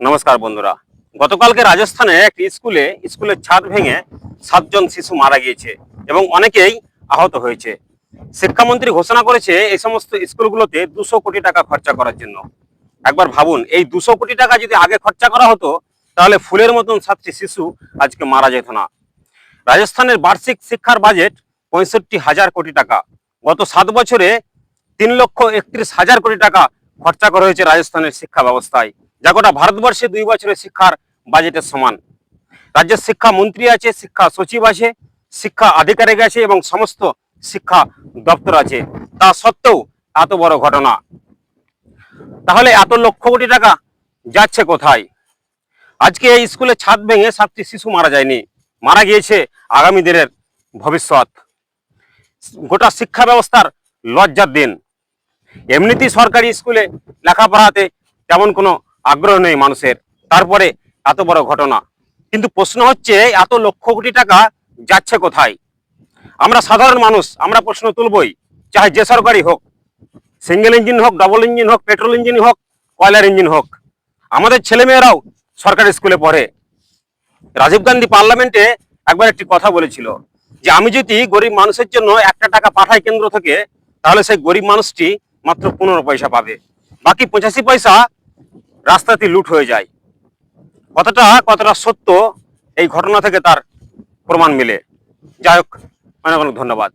নমস্কার বন্ধুরা। গতকালকে রাজস্থানে একটি স্কুলে, স্কুলের ছাদ ভেঙে সাতজন শিশু মারা গিয়েছে এবং অনেকেই আহত হয়েছে। শিক্ষামন্ত্রী ঘোষণা করেছে এই সমস্ত স্কুলগুলোতে দুশো কোটি টাকা খরচা করার জন্য। একবার ভাবুন, এই দুশো কোটি টাকা যদি আগে খরচা করা হতো, তাহলে ফুলের মতন ছাত্রী শিশু আজকে মারা যেত না। রাজস্থানের বার্ষিক শিক্ষার বাজেট পঁয়ষট্টি হাজার কোটি টাকা। গত সাত বছরে তিন লক্ষ একত্রিশ হাজার কোটি টাকা খরচা করা হয়েছে রাজস্থানের শিক্ষা ব্যবস্থায়। যা গোটা ভারতবর্ষে দুই বছরের শিক্ষার বাজেটের সমান। রাজ্যের শিক্ষা মন্ত্রী আছে, শিক্ষা সচিব আছে, শিক্ষা আধিকারিক আছে এবং সমস্ত শিক্ষা দপ্তর আছে। তা সত্ত্বেও এত বড় ঘটনা। তাহলে এত লক্ষ কোটি টাকা যাচ্ছে কোথায়? আজকে এই স্কুলে ছাদ ভেঙে সাতটি শিশু মারা যায়নি। মারা গিয়েছে আগামী দিনের ভবিষ্যৎ। গোটা শিক্ষা ব্যবস্থার লজ্জার দিন। এমনিতেই সরকারি স্কুলে লেখাপড়াতে তেমন কোনো আগ্রহ নেই মানুষের। তারপরে এত বড় ঘটনা। কিন্তু প্রশ্ন হচ্ছে, এত লক্ষ কোটি টাকা যাচ্ছে কোথায়? আমরা সাধারণ মানুষ, আমরা প্রশ্ন তুলবই, চাহে যে সরকারি হোক, সিঙ্গেল ইঞ্জিন হোক, ডবল ইঞ্জিন হোক, পেট্রোল ইঞ্জিন হোক, কয়লার ইঞ্জিন হোক, আমাদের ছেলেমেয়েরাও সরকারি স্কুলে পড়ে। রাজীব গান্ধী পার্লামেন্টে একবার একটি কথা বলেছিল যে, আমি যদি গরিব মানুষের জন্য একটা টাকা পাঠাই কেন্দ্র থেকে, তাহলে সেই গরিব মানুষটি মাত্র পনেরো পয়সা পাবে। বাকি পঁচাশি পয়সা রাস্তাতে লুট হয়ে যায়। কতটা কতটা সত্য, এই ঘটনা থেকে তার প্রমাণ মিলে। যাই হোক, অনেক অনেক ধন্যবাদ।